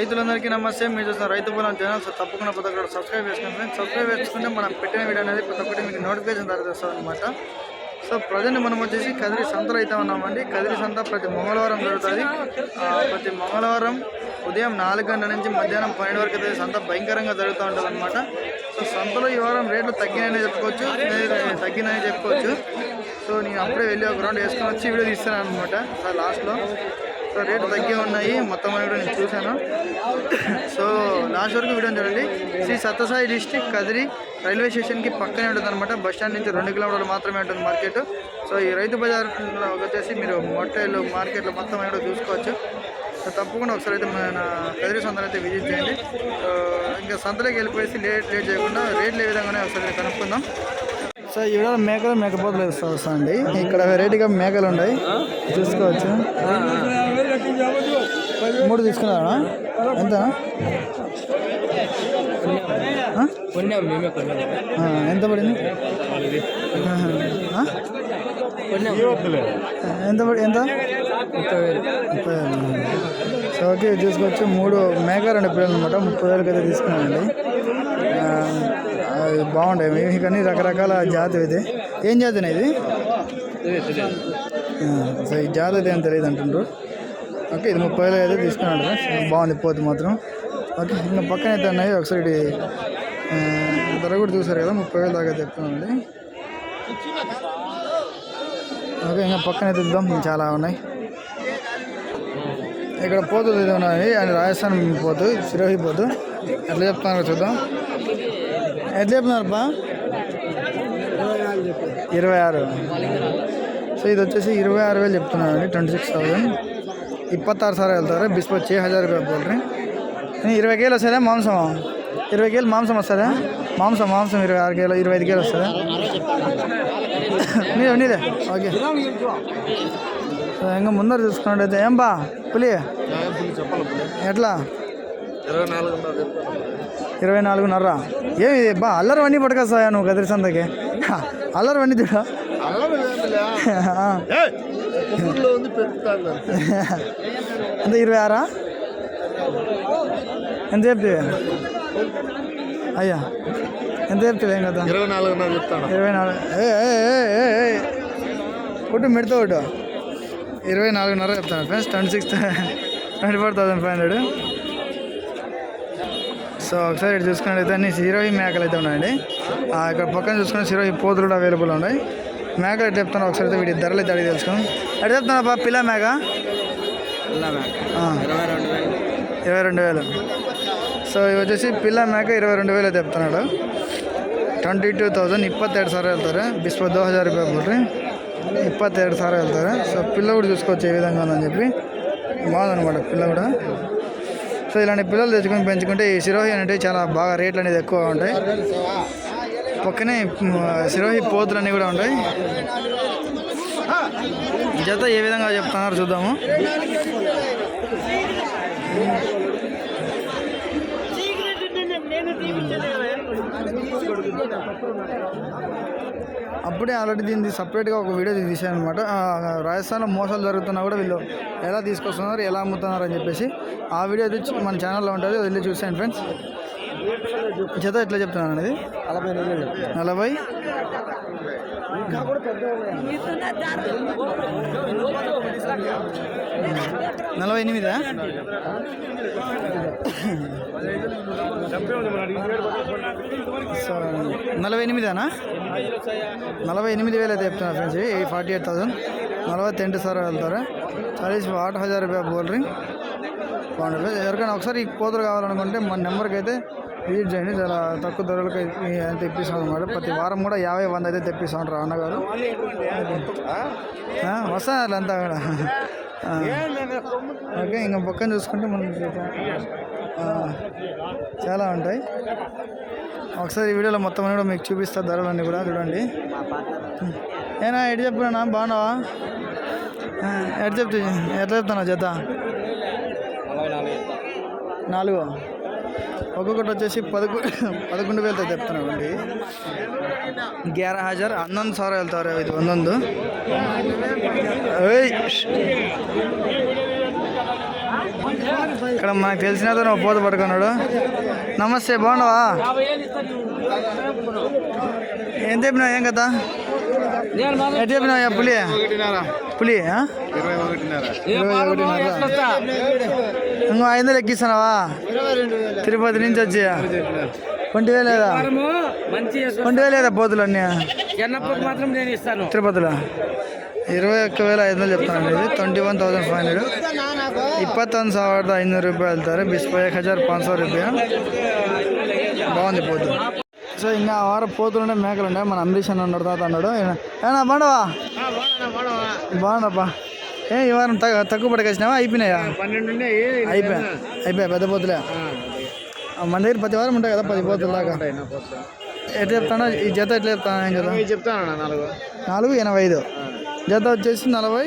రైతులందరికీ నమస్తే. మీరు చూసిన రైతు పొలం ఛానల్ సో తప్పకుండా ప్రతి ఒక్కరు సబ్స్క్రైబ్ చేసుకోండి ఫ్రెండ్స్. సబ్స్క్రైబ్ చేసుకుంటే మనం పెట్టిన వీడియో అనేది ప్రతి ఒక్కటి మీకు నోటిఫికేషన్ ద్వారా అనమాట సో ప్రజెంట్ మనం వచ్చేసి కదిరి సంతలో అయితే ఉన్నామండి. కదిరి సంత ప్రతి మంగళవారం జరుగుతుంది. ప్రతి మంగళవారం ఉదయం నాలుగు గంటల నుంచి మధ్యాహ్నం పన్నెండు వరకు అయితే సంత భయంకరంగా జరుగుతూ ఉంటుంది అనమాట సో సంతలో ఈ వారం రేట్లు తగ్గినాయని చెప్పుకోవచ్చు తగ్గినాయని చెప్పుకోవచ్చు. సో నేను అప్పుడే వెళ్ళి ఒక రౌండ్ వేసుకొని వచ్చి వీడియో తీస్తాను అనమాట లాస్ట్లో సో రేట్లు తగ్గే ఉన్నాయి. మొత్తం అని కూడా నేను చూశాను. సో లాస్ట్ వరకు వీడియో చూడండి. శ్రీ సత్యసాయి డిస్టిక్ కదిరి రైల్వే స్టేషన్కి పక్కనే ఉంటుంది అనమాట బస్ స్టాండ్ నుంచి రెండు కిలోమీటర్లు మాత్రమే ఉంటుంది మార్కెట్. సో ఈ రైతు బజార్ వచ్చేసి మీరు మొట్టేలు మార్కెట్లో మొత్తం అని కూడా చూసుకోవచ్చు. సో తప్పకుండా ఒకసారి అయితే మన కదిరి సంతలు అయితే విజిట్ చేయండి. ఇంకా సంతలోకి వెళ్ళిపోయేసి లేట్ లేట్ చేయకుండా రేట్లు ఏ విధంగానే ఒకసారి కనుక్కుందాం. సో ఈ విధంగా మేకలు మేకపోతలు వస్తా అండి. ఇక్కడ వెరైటీగా మేకలు ఉన్నాయి. చూసుకోవచ్చు. మూడు తీసుకున్నారా? ఎంత మేమే ఎంత పడింది? ఎంత పడి ఎంత? ముప్పై సో ఓకే చూసుకోవచ్చు మూడు మేక రెండు పిల్లలు అనమాట ముప్పై వేలకి అయితే తీసుకున్నానండి బాగుంటాయి. ఇవి కానీ రకరకాల జాతి ఇది ఏం జాతినా ఇది? సో ఈ జాతి అయితే ఏం తెలియదు అంటుండ్రు. ఓకే ఇది ముప్పై వేలు అయితే తీసుకున్నాడు. బాగుంది పోతే మాత్రం. ఓకే ఇంకా పక్కన అయితే ఉన్నాయి. ఒకసారి ధర కూడా చూసారు కదా ముప్పై వేలు దాకా చెప్తున్నాండి ఓకే ఇంకా పక్కన అయితే చూద్దాం. చాలా ఉన్నాయి. ఇక్కడ పోతు ఇది ఉన్నాయి. అండ్ రాజస్థాన్ పోతు సిరోహి పోతు. ఎట్లా చెప్తున్నారు చూద్దాం. ఎట్లా చెప్తున్నారు బా ఇరవై ఆరు. సో ఇది వచ్చేసి ఇరవై ఆరు వేలు చెప్తున్నారండి. Twenty six thousand. ಇಪ್ಪತ್ತಾರು ಸಾವಿರ ಹೇಳ್ತಾರೆ ಬಿಸ್ಪತ್ ಚೇ ಹಜಾರ್ ರೂಪಾಯಿ ಬೋಲ್ರಿ ನೀವು ಇರವೈ ಕೇಳು ವಸ್ತದೆ ಮಾಂಸಮ ఇరవై కేలు మాంసం వస్తుందా మాంసం మాంసం ఇరవై ఆరు కేలు ఇరవై ఐదు కేలు వస్తుందా నీదే నీదే ఓకే ఇంకా ముందర చూసుకున్నట్టయితే ఏం బా పులి ఎట్లా ఇరవై నాలుగున్నర ఏమి బా అల్లరి వన్నీ పట్టుకొస్తాయా నువ్వు కదిరి సంతకి అల్లరి వన్నీ చూడ ఊర్లో ఉంది పెరుగుతాను ఎంత ఇరవై ఆరా ఎంత చెప్తే అయ్యా ఎంత చెప్తే ఏం కదా ఇరవై నాలుగున్నర చెప్తాను ఇరవై నాలుగు. కొట్టు మిడతా కొట్టు ఇరవై నాలుగున్నర చెప్తాను friends twenty six twenty four thousand five hundred so ఒకసారి ఇటు చూసుకున్నట్టయితే అన్ని సిరోహి మేకలు అయితే ఉన్నాయండి. ఇక్కడ పక్కన చూసుకున్న సిరోహి పోతులు కూడా అవైలబుల్ ఉన్నాయి. మేకలు ఎట్లా చెప్తాను ఒకసారి అయితే వీటి ధరలు అయితే అడిగి తెలుసుకున్నాం ఎట్లా చెప్తున్నా బా పిల్ల మేక ఆ, ఇరవై రెండు వేలు ఇరవై రెండు వేలు సో ఇవి వచ్చేసి పిల్ల మేక ఇరవై రెండు వేలు అయితే చెప్తున్నాడు ಟ್ವೆಂಟಿ ಟೂ ತೌಸಂಡ್ ಇಪ್ಪತ್ತೆರಡು ಸಾವಿರ ಹೇಳ್ತಾರೆ ಬಿಸ್ವ దో హజార్ రూపాయలు కొట్టి ఇప్పత్తెరడు సార్లు వెళ్తారు సో పిల్ల కూడా చూసుకోవచ్చు ఏ విధంగా ఉందని చెప్పి బాగుందన్నమాట పిల్ల కూడా సో ఇలాంటి పిల్లలు తెచ్చుకొని పెంచుకుంటే ఈ సిరోహి అనేవి చాలా బాగా రేట్లు అనేది ఎక్కువగా ఉంటాయి పక్కనే మ్, సిరోహి పోతులు అన్నీ కూడా ఉంటాయి జత ఏ విధంగా చెప్తున్నారు చూద్దాము. అప్పుడే ఆల్రెడీ దీన్ని సపరేట్గా ఒక వీడియో తీసాను అనమాట రాజస్థాన్లో మోసాలు జరుగుతున్నా కూడా వీళ్ళు ఎలా తీసుకొస్తున్నారు ఎలా అమ్ముతున్నారు అని చెప్పేసి ఆ వీడియో అయితే మన ఛానల్లో ఉంటుంది వెళ్ళి చూసాను ఫ్రెండ్స్ జత ఎట్లా చెప్తున్నాను అనేది? నలభై. నలభై నలభై ఎనిమిదా నలభై ఎనిమిదేనా? నలభై ఎనిమిది వేలు అయితే చెప్తున్నా friends eight forty eight thousand నలభై తెంటి సార్ వెళ్తారా? చాలీస్ ఆठ హజార్ రూపాయ బోల్ రింగ్ బాగుంటుంది. ఎవరికైనా ఒకసారి ఈ కోతులు కావాలనుకుంటే మన నెంబర్కి అయితే ఈ చేయండి చాలా తక్కువ ధరలకు తెప్పిస్తాం అన్నమాట. ప్రతి వారం కూడా యాభై వంద అయితే తెప్పిస్తాం ఉంటారు అన్నగారు. ఆ, వస్తాయి అంతా కూడా. ఓకే ఇంకా పక్కన చూసుకుంటే మనం చాలా ఉంటాయి. ఒకసారి ఈ వీడియోలో మొత్తం కూడా మీకు చూపిస్తా ధరలన్నీ కూడా చూడండి. ఏనా ఎటు చెప్పుకున్నా బాగున్నావా? ఆ, ఎటు ఎట్లా చెప్తున్నా జత? నాలుగు. ఒక్కొక్కటి వచ్చేసి పదకొండు పదకొండు వేలతో చెప్తున్నామండి. గ్యార హాజర్ హన్నొందు సార్ వెళ్తారు ఇది వందొందు. ఇక్కడ మనకు తెలిసిన తను పోత పడుకున్నాడు నమస్తే బాగున్నావా? ఏం చెప్పినావు ఏం కదా ఎటు చెప్పినావు పులి? పులి ఇరవై ఒకటిన్నర. ఇంకో ఐదు లెక్కిస్తున్నావా తిరుపతి నుంచి వచ్చి ఒంటి వేలేదా ఒంటి వేలేదా బోతులు అన్నీ? తిరుపతిలో? ఇరవై ఒక్క వేల ఐదు వందలు చెప్తాను ఇది. Twenty one thousand five hundred. ಇಪ್ಪತ್ತೊಂದು ಸಾವಿರದ ಐನೂರು ರೂಪಾಯಿ ಹೇಳ್ತಾರೆ ಬಿಸ್ಪೈ ಏಕ್ ಹಜಾರ್ ಪಾಂಚ್ ಸಾವಿರ ರೂಪಾಯಿ బాగుంది పోతు సో ఇంకా వారు పోతుండే మేకలు ఉండే. మన అంబరీష్ అన్న ఉన్నాడు తాత అన్నాడు. ఏనా? బాగుండవా బాగుండప్పా ఏ ఈ వారం తగ్గ తక్కువ పడకొచ్చినావా అయిపోయినాయా? పన్నెండు అయిపోయా. అయిపోయా పెద్ద పోతులే. మన దగ్గర ప్రతి వారం ఉంటాయి కదా పది పోతులు దాకా ఎట్లా చెప్తానా ఈ జత ఎట్లా చెప్తానా కదా చెప్తాను నాలుగు. నాలుగు ఎనభై ఐదు జత వచ్చేసి నలభై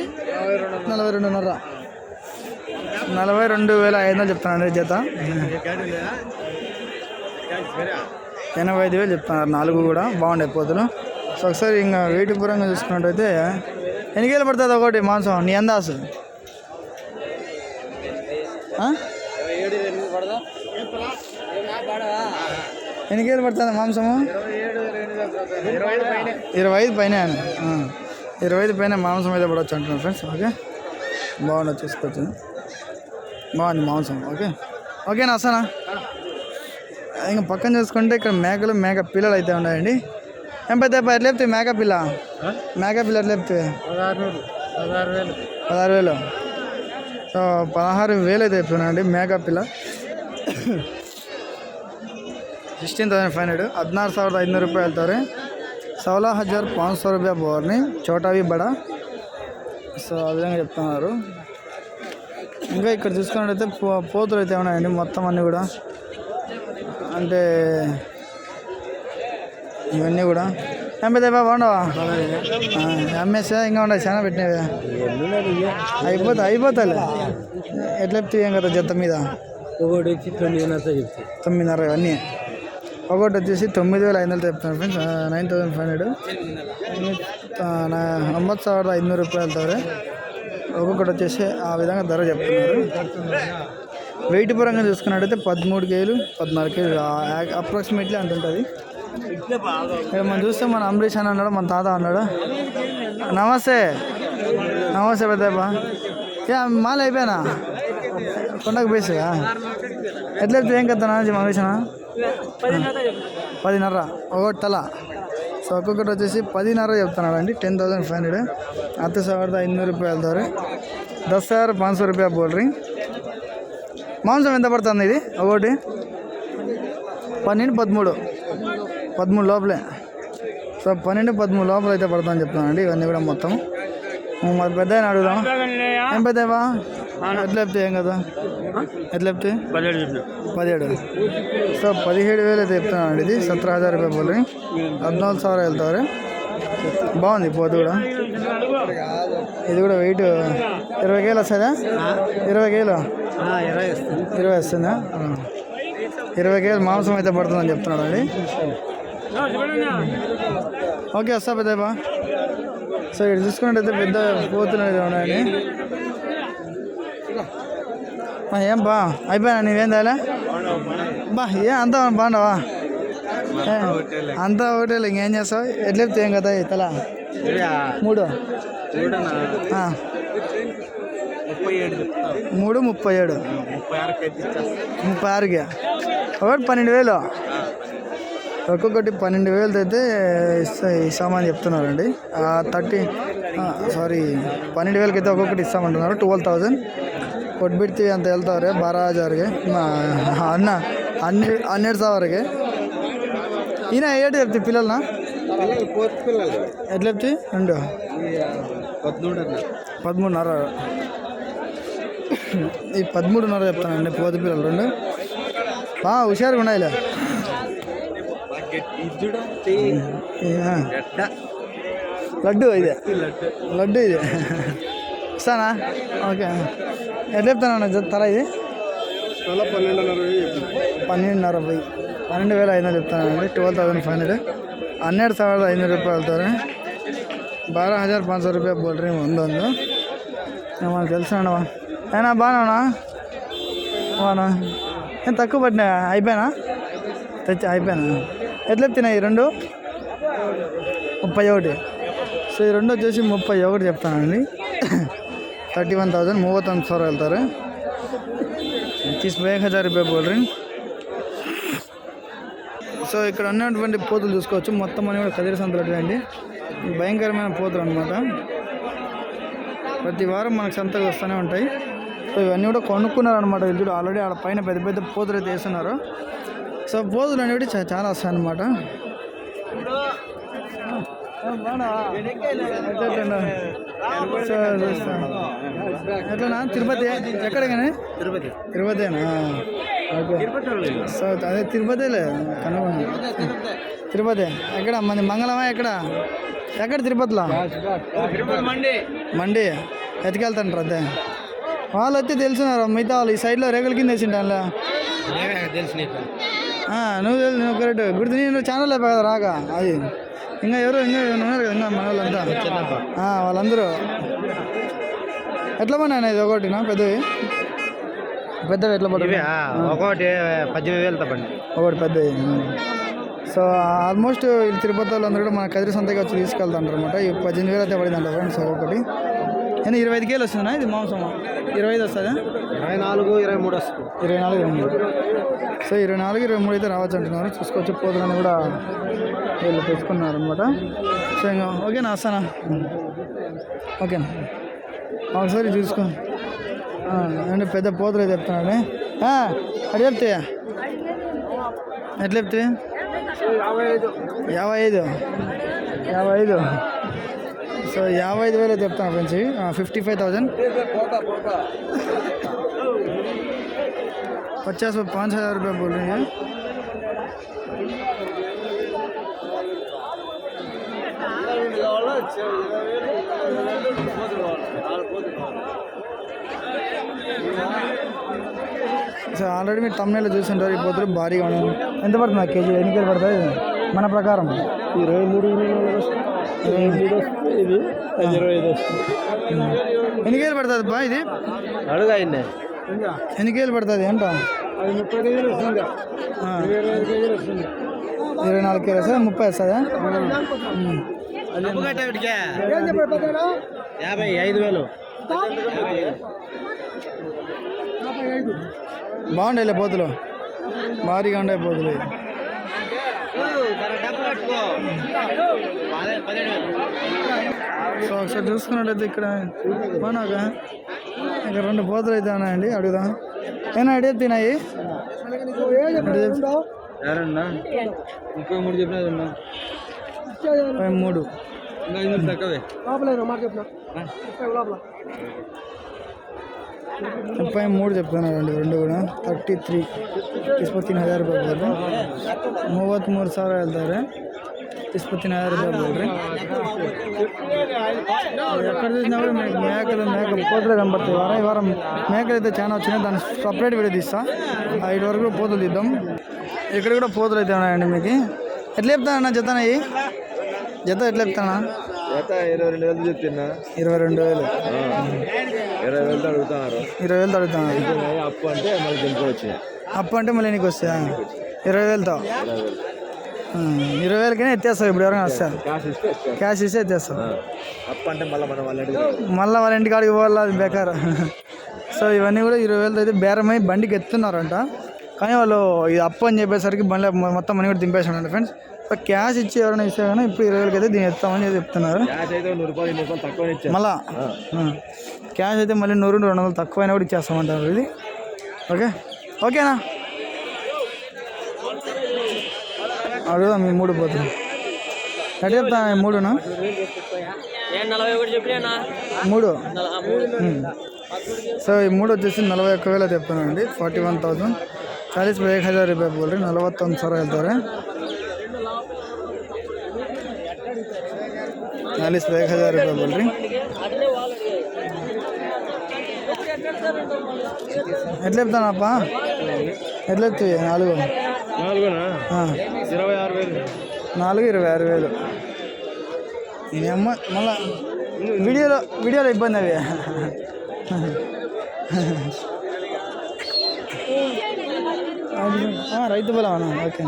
నలభై రెండున్నర. నలభై రెండు వేల ఐదు వందలు చెప్తున్నాను జత. ఎనభై ఐదు వేలు చెప్తున్నారు నాలుగు కూడా. బాగుండే పోతులు. సో ఒకసారి ఇంకా వెయిట్ పరంగా చూసుకున్నట్టయితే ఎన్ని కేలు పడుతుంది ఒకటి మాంసం నీ అందాసు ఆ? ఎన్ని కేలు పడుతుంది మాంసము? ఇరవై ఐదు పైన ఇరవై ఐదు పైన మాంసం అయితే పడవచ్చు అంటున్నాను ఫ్రెండ్స్ ఓకే? బాగుండదు చూసుకోవచ్చు బాగుంది మాంసం ఓకే? ఓకేనా అసనా ఇంకా పక్కన చూసుకుంటే ఇక్కడ మేకలు మేక పిల్లలు అయితే ఉన్నాయండి. ఏం పెద్ద ఎట్లా చెప్తే మేక పిల్ల మేక పిల్ల ఎట్లా చెప్తే పదహారు పదహారు వేలు పదహారు వేలు సో పదహారు వేలు అయితే చెప్తున్నానండి మేక పిల్ల ಸಿಕ್ಸ್ಟೀನ್ ತೌಸಂಡ್ ಫೈವ್ ಹಂಡ್ರೆಡ್ ಹದಿನಾರು ಸಾವಿರದ ಐದುನೂರು ರೂಪಾಯಿ ಹೇಳ್ತಾರೆ సోలా హజార్ పాంచ్ సో రూపాయ బోర్ని చోటావి బడ సో ఆ విధంగా చెప్తున్నారు ఇంకా ఇక్కడ చూసుకున్నట్టయితే పో పోతులు అయితే ఉన్నాయండి మొత్తం అన్నీ కూడా అంటే ఇవన్నీ కూడా ఏం పెద్ద బాగుండవా అమ్మేసా ఇంకా ఉండవు చాలా పెట్టినవి అయిపోతా అయిపోతాలే ఎట్లా చెప్తే ఏం కదా జత మీద ఒకటి వచ్చి తొమ్మిదిన్నర చెప్తాను తొమ్మిదిన్నర అన్నీ ఒకటి వచ్చేసి తొమ్మిది వేల ఐదు వందలు చెప్తాను friends nine thousand five hundred ಒಂಬತ್ತು ಸಾವಿರದ ಐದುನೂರು ರೂಪಾಯಿ ಹೇಳ್ತಾರೆ ఒక్కొక్కటి వచ్చేసి ఆ విధంగా ధర చెప్తున్నారు వెయిట్ పరంగా చూసుకున్నట్టయితే పదమూడు కేజీలు పద్నాలుగు కేజీలు అప్రాక్సిమేట్లీ అంత ఉంటుంది ఇక్కడ మనం చూస్తే మన అంబరీష్ అని అన్నాడు మన తాత అన్నాడు నమస్తే నమస్తే పెద్దప్ప ఏ మాల అయిపోయానా కొండకు బేసిగా ఎట్లా చెప్తే ఏం కదా అంబరీష్ అన్న పదిన్నర ఒకటి తల సో ఒక్కొక్కటి వచ్చేసి పదిన్నర చెప్తున్నాడు అండి టెన్ థౌసండ్ ఫైవ్ హండ్రెడ్ ಹತ್ತು ಸಾವಿರದ ಐನೂರು ರೂಪಾಯಿ ಹೇಳ್ತಾರೆ దస్ ಸಾವಿರ పాంచ్ సో రూపాయ బోల్రీ మాంసం ఎంత పడుతుంది ఇది ఒకటి పన్నెండు పదమూడు పదమూడు లోపలే. సో పన్నెండు పదమూడు లోపల అయితే పడతా అని చెప్తానండి ఇవన్నీ కూడా మొత్తం. మరి పెద్ద ఆయన అడుగుదాం ఏం పెద్దవా ఎట్లా చెప్తే ఏం కదా? ఎట్లా చెప్తే? పదిహేడు సో పదిహేడు వేలు అయితే చెప్తున్నానండి ఇది సత్ర హజార్ రూపాయలు హద్నాలుగు సార్ వెళ్తారు బాగుంది పోతు కూడా. ఇది కూడా వెయిట్ ఇరవై కేలు వస్తుందా? ఇరవై కేలు? ఇరవై వస్తుందా. ఇరవై కేలు మాంసం అయితే పడుతుందని చెప్తున్నాడు అండి ఓకే వస్తా పెద్దబా సో ఇక్కడ చూసుకున్నట్టయితే పెద్ద పోతులు అయితే ఏం బా అయిపోయినా నీవేం తేలే? బా ఏ అంతా బాగుండవా ఏ, అంతా ఒకటే ఇంకేం చేస్తావు? ఎట్లా చెప్తే ఏం కదా తల? మూడు? మూడు ముప్పై ఏడు. ముప్పై ఆరుకి? ఒకటి పన్నెండు వేలు. ఒక్కొక్కటి పన్నెండు వేలతో అయితే ఇస్తా ఇస్తామని చెప్తున్నారండి. థర్టీ సారీ పన్నెండు వేలకి అయితే ఒక్కొక్కటి ఇస్తామంటున్నారు. Twelve thousand. ಕೊಟ್ಬಿಡ್ತೀವಿ వెళ్తారు ಹೇಳ್ತಾವ್ರೆ ಬಾರ ಹಜಾರ್ಗೆ అన్న హండ్రెడ్ హండ్రెడ్ సవర్కి. ఈయన ఏడు చెప్తాయి పిల్లలనా? ఎట్లా చెప్తాయి రెండు. పదమూడున్నర. ఈ పదమూడున్నర చెప్తానండి పోతు పిల్లలు రెండు. హుషారుగా ఉన్నాయిలే. లడ్డు ఇది లడ్డు ఇది ఇస్తానా ఓకే ఎట్లా చెప్తానన్నా జత తల ఇది తల పన్నెండున్నర పన్నెండున్నర వెయ్యి పన్నెండు వేల ఐదు వందలు చెప్తానండి ట్వెల్వ్ థౌసండ్ ఫైవ్ హండ్రెడ్ ಹನ್ನೆರಡು ಸಾವಿರದ ಐನೂರು ರೂಪಾಯಿ ಹೇಳ್ತಾರೆ ಬಾರ ಹಜಾರ್ ಪಾಂಚ್ ಸौ ರೂಪಾಯಿ ಬೋಲ್ರಿ ಒಂದೊಂದು ನಮಗೆ ಕೆಲಸ ಅಣ್ಣವ ಏನ ಬಾನಣ್ಣ అవునా ఏం తక్కువ పడినా అయిపోయానా తెచ్చి అయిపోయానా ఎట్లా తినాయి రెండు? ముప్పై ఒకటి. సో ఈ రెండు వచ్చేసి ముప్పై ఒకటి చెప్తానండి థర్టీ వన్ థౌజండ్ మూవత్ వన్ సార్ వెళ్తారు. తీసిపోయి హజార్ రూపాయ బోల్డ్రీ సో ఇక్కడ ఉన్నటువంటి పోతులు చూసుకోవచ్చు. మొత్తం అని కూడా కదిరి సంతలటువంటి భయంకరమైన పోతులు అనమాట ప్రతి వారం మనకు సంతకు వస్తూనే ఉంటాయి. సో ఇవన్నీ కూడా కొనుక్కున్నారనమాట వీళ్ళు ఆల్రెడీ ఆడ పైన పెద్ద పెద్ద పోతులు అయితే వేస్తున్నారు. సో పోతులు అనేవి చాలా వస్తాయి అనమాట ఎట్లనా తిరుపతి? ఎక్కడికనే? తిరుపతి. తిరుపతేనా? ఓకే. సో అదే తిరుపతిలే కనుగొన్నా తిరుపతి. ఎక్కడ? మన మంగళమా? ఎక్కడ? ఎక్కడ తిరుపతిలో? మండి. ఎత్తుకెళ్తాంటారు అదే వాళ్ళు అయితే తెలుసున్నారు? మిగతా వాళ్ళు ఈ సైడ్లో రేగుల కింద ఆ, నువ్వు నువ్వు కరెక్ట్ గుర్తు నేను ఛానల్ అయిపోయి కదా రాక అది. ఇంకా ఎవరు ఇంకా ఉన్నారు? కదా ఇంకా మన వాళ్ళంతా. వాళ్ళందరూ. ఎట్లా పడినా ఇది ఒకటినా పెద్దవి? పెద్దవి ఎట్లా పడ్డవి ఒకటి పద్దెనిమిది వేలు తప్పండి ఒకటి పెద్దవి. సో ఆల్మోస్ట్ వీళ్ళు తిరుపతి వాళ్ళందరూ కూడా మన కదిరి సంతకి వచ్చి తీసుకెళ్తాంటారు అనమాట ఈ పద్దెనిమిది వేలు అయితే పడిందంట ఫ్రెండ్స్ ఒక్కొక్కటి నేను ఇరవై ఐదు కేలు వస్తుందా? ఇది మాంసం. ఇరవై ఐదు వస్తుందా? ఇరవై నాలుగు ఇరవై మూడు వస్తుంది. ఇరవై నాలుగు ఇరవై మూడు. సో ఇరవై నాలుగు ఇరవై మూడు అయితే రావచ్చు అంటున్నారు చూసుకోవచ్చు పోతులని కూడా వీళ్ళు తెచ్చుకున్నారు అనమాట సో ఇంకా ఓకేనా వస్తానా? ఓకేనా? ఒకసారి చూసుకో. అంటే పెద్ద పోతులు చెప్తున్నాడు అడి చెప్తే? ఎట్లా చెప్తే? యాభై ఐదు. యాభై ఐదు. యాభై ఐదు. సో యాభై ఐదు వేలు చెప్తాను ఫ్రెండ్స్ ఫిఫ్టీ ఫైవ్ థౌజండ్ पचास में पाँच हज़ार रुपये बोल रही है సో ఆల్రెడీ మీరు తమిళలో చూస్తుంటారు ఈ పోతులు భారీగా ఉన్నాయి ఎంత పడుతుంది కేజీ ఎన్ని కేజీ పడుతుంది మన ప్రకారం ఇరవై మూడు ఇది. అది ఇరవై ఐదు వస్తుంది. ఎన్ని కేజీలు పడుతుంది బా ఇది? అడుగు ఆయన ఎన్ని కేజీలు పడుతుంది ఏంట? అది ముప్పై కేజీలు వస్తుంది. ఇరవై ఐదు కేజీలు వస్తుంది. ఇరవై నాలుగు కేజీలు వస్తుంది ముప్పై వస్తుందా. యాభై ఐదు వేలు. బాగుండే పోతులు. భారీగా ఉండే పోతులు. సో ఒకసారి చూసుకున్నట్లయితే ఇక్కడ మనక ఇక్కడ రెండు పోతలు అయితే ఉన్నాయండి అడుగుదాం. ఏనా అడిగే తినాయి? ఇంకో మూడు చెప్పినా మూడు. ముప్పై మూడు చెప్తున్నారండి రెండు కూడా. Thirty three. ಇಸ್ಪತ್ತಿನ ಹಜಾರ್ ರೂಪಾಯಿ ಬರ್ತದೆ ಮೂವತ್ತ್ಮೂರು ಸಾವಿರ ಹೇಳ್ತಾರೆ తీసుకొచ్చిన దొరకలేదు ఎక్కడ చూసినా కూడా మీకు మేకలు మేక పోతులు కనబడుతుంది వారం ఈ వారం మేకలు అయితే చాలా వచ్చినాయి. దాన్ని సపరేట్ వీడియో తీస్తా. ఐదు వరకు పోతులు తీద్దాం. ఇక్కడ కూడా పోతులు అయితే ఉన్నాయండి మీకు. ఎట్లా చెప్తానన్నా జతనయ్యి జత ఎట్లా చెప్తానా ఇరవై రెండు వేలు ఇరవై వేలు. అప్పు అంటే మళ్ళీ నీకు వస్తాయా? ఇరవై వేలతో? ఇరవై వేలకైనా ఎత్తేస్తావు ఇప్పుడు ఎవరైనా వస్తారు క్యాష్ ఇస్తే ఎత్తేస్తావు. అంటే మళ్ళీ మనం మళ్ళీ వాళ్ళ ఇంటికాడికి పోవాలి? అది బేకార్. సో ఇవన్నీ కూడా ఇరవై వేలతో అయితే బేరమై బండికి ఎత్తున్నారంట కానీ వాళ్ళు ఇది అప్పు అని చెప్పేసరికి బండి మొత్తం మనీ కూడా దింపేసాడు ఫ్రెండ్స్ సో క్యాష్ ఇచ్చి ఎవరైనా ఇస్తే కానీ ఇప్పుడు ఇరవై వేలకి అయితే దీన్ని ఎత్తామని చెప్తున్నారు తక్కువ మళ్ళా. క్యాష్ అయితే మళ్ళీ నూరు రెండు వందలు తక్కువైనా కూడా ఇచ్చేస్తామంటారు ఇది. ఓకే? ఓకేనా? అడుగుదాం మీ మూడు పోతుంది ఎట్లా చెప్తా మూడునా? మూడు? సో ఈ మూడు వచ్చేసి నలభై ఒక్క వేల చెప్పానండి ఫార్టీ వన్ థౌసండ్. చాలీస్ పై హజార్ రూపాయి బోల్ నలవత్తొంದು ಸಾವಿರ ಹೇಳ್ತಾರೆ చాలీస్ పై ఏక్ హజార్ రూపాయి బోల్ ఎట్లా చెప్తానప్ప ఎట్లా చెప్తాయి నాలుగు. నాలుగునా. ఇరవై ఆరు వేలు. నాలుగు ఇరవై ఆరు వేలు. మళ్ళా వీడియోలో వీడియోలో ఇబ్బంది అవి. రైతు బలం ఓకే.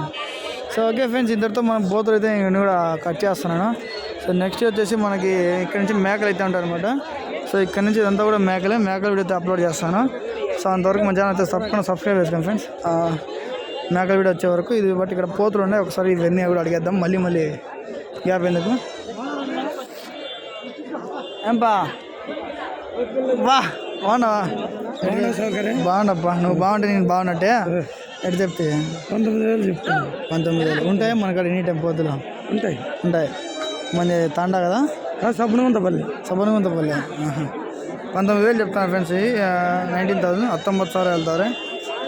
సో ఓకే ఫ్రెండ్స్ ఇంతటితో మనం బోతులు అయితే నేను కూడా కట్ చేస్తున్నాను. సో నెక్స్ట్ వచ్చేసి మనకి ఇక్కడ నుంచి మేకలు అయితే ఉంటాయి అనమాట సో ఇక్కడ నుంచి ఇదంతా కూడా మేకలే. మేకల వీడియో అయితే అప్లోడ్ చేస్తాను. సో అంతవరకు మన ఛానల్ అయితే తప్పకుండా సబ్స్క్రైబ్ చేసుకోండి ఫ్రెండ్స్ మేకల వీడియో వచ్చే వరకు ఇది బట్టి ఇక్కడ పోతులు ఉన్నాయి. ఒకసారి ఇవన్నీ కూడా అడిగేద్దాం. మళ్ళీ మళ్ళీ గ్యాప్ ఎందుకు? ఏంపా? వా బాగున్నావా? బాగుండప్పా నువ్వు బాగుంటే నేను బాగున్నట్టే? ఎటు చెప్తే? పంతొమ్మిది వేలు చెప్తాను పంతొమ్మిది వేలు. ఉంటాయి మనకాడ ఎనీ టైం పోతులు. ఉంటాయి. ఉంటాయి. మంది తాండా కదా? సబ్బునుగుంత పల్లి సబ్బునుగుంత పల్లి పంతొమ్మిది వేలు చెప్తాను ఫ్రెండ్స్ నైన్టీన్ థౌసండ్ హత్తొంబత్తు సార్ వెళ్తారు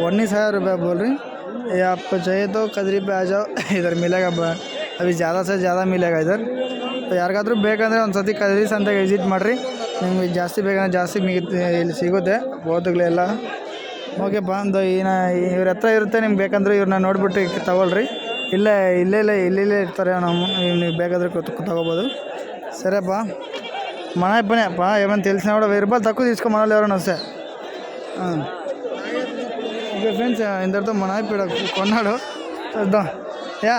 వన్నీ సార్ రూపాయ బోల్రీ आप पे आ जाओ इधर मिलेगा अभी ज़्यादा से ज़्ಯಾदा ಮಿಲೇಗ ಇದ್ದಾರೆ ಯಾರಿಗಾದ್ರೂ ಬೇಕಂದರೆ ಒಂದು ಸತಿ ಕದರಿ ಸಂತೆಗೆ ವಿಸಿಟ್ ಮಾಡಿರಿ. ನಿಮಗೆ ಜಾಸ್ತಿ ಬೇಕಂದ್ರೆ ಜಾಸ್ತಿ ಇಲ್ಲಿ ಸಿಗುತ್ತೆ ಓದುಗಳೆಲ್ಲ ಓಕೆ ಬಂದು ಇನ್ನ ಇವ್ರ ಹತ್ರ ಇರುತ್ತೆ, ನಿಮ್ಗೆ ಬೇಕಂದ್ರೆ ಇವ್ರನ್ನ ನೋಡಿಬಿಟ್ಟು ತಗೊಳ್ರಿ. ಇಲ್ಲೇ ಇಲ್ಲೇ ಇಲ್ಲೇ ಇಲ್ಲೇ ಇರ್ತಾರೆ, ನಮ್ಮ ನೀವು ಬೇಕಾದರೆ ತಗೋಬೋದು. సరేప మన పనే అప్ప ఏమైనా తెలిసినా కూడా వెయ్యి రూపాయలు తక్కువ తీసుకో మనలో ఎవరైనా వస్తే. ఓకే ఫ్రెండ్స్ ఇంతటితో మన ఇప్పుడు కొన్నాడు. చూద్దాం. యా.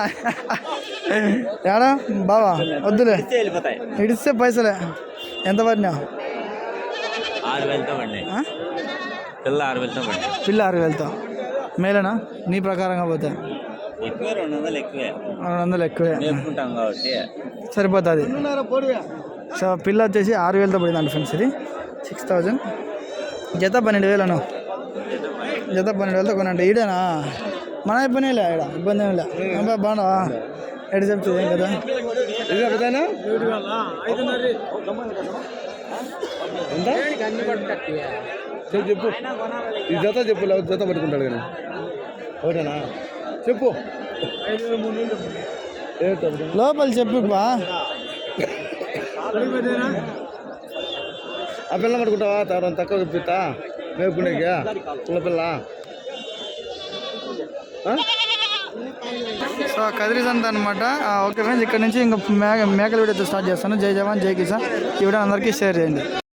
యాడా? బావా? వద్దులే. ఇడిస్తే పైసలే. ఎంత పడినా? ఆరు వేలతో పడినాయి. పిల్ల ఆరు వేలతో పడినాయి. పిల్ల ఆరు వెళ్తా మేలేనా? నీ ప్రకారంగా పోతే. ఎక్కువే రెండు వందలు ఎక్కువే. రెండు వందలు ఎక్కువే. మేపుకుంటాం కాబట్టి. సరిపోతుంది. సో పిల్ల వచ్చేసి ఆరు వేలతో పడిందండి ఫ్రెండ్స్ ఇది. సిక్స్ థౌజండ్ జత పన్నెండు వేలను? జత పన్నెండు వేలతో కొనండి. ఈడేనా? మన అయిపోయినాయిలే ఈడ ఇబ్బంది ఏం లే. అబ్బా బాగున్నావా? ఎటు చెప్తుంది కదా ఇది ఒకటేనా? ఎంత? చెప్పు చెప్పు. ఈ జత చెప్పు జత పట్టుకుంటాడు కానీ. ఒకటేనా? చెప్పు. లోపల చెప్పు బా. ఆ పిల్ల పట్టుకుంటావా? తర్వాత తక్కువ చెప్తా మేపుకునేకా పిల్ల. పిల్ల సో కదిరిస్ అంత అనమాట ఓకే ఫ్రెండ్స్ ఇక్కడ నుంచి ఇంకా మేక మేకల వీడియోతో స్టార్ట్ చేస్తాను. జై జవాన్ జై కిసాన్. ఈ వీడియో అందరికీ షేర్ చేయండి.